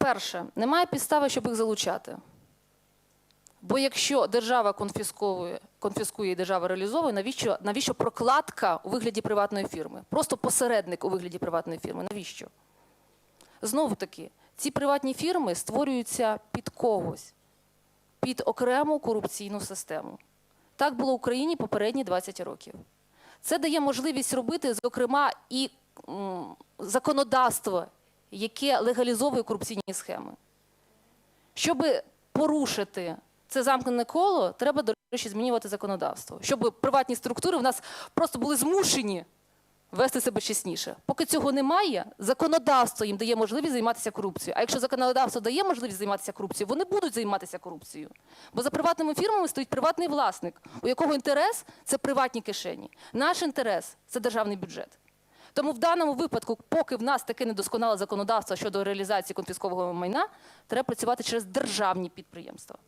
Перше, немає підстави, щоб їх залучати. Бо якщо держава конфісковує, конфіскує і держава реалізовує, навіщо, навіщо прокладка у вигляді приватної фірми? Просто посередник у вигляді приватної фірми. Навіщо? Знову таки, ці приватні фірми створюються під когось, під окрему корупційну систему. Так було в Україні попередні 20 років. Це дає можливість робити, зокрема, і м, законодавство, яке легалізовує корупційні схеми. Щоб порушити це замкнене коло, треба, до речі, змінювати законодавство. Щоб приватні структури в нас просто були змушені вести себе чесніше. Поки цього немає, законодавство їм дає можливість займатися корупцією. А якщо законодавство дає можливість займатися корупцією, вони будуть займатися корупцією. Бо за приватними фірмами стоїть приватний власник, у якого інтерес це приватні кишені. Наш інтерес це державний бюджет. Тому в даному випадку, поки в нас таке недосконале законодавство щодо реалізації конфіскового майна, треба працювати через державні підприємства.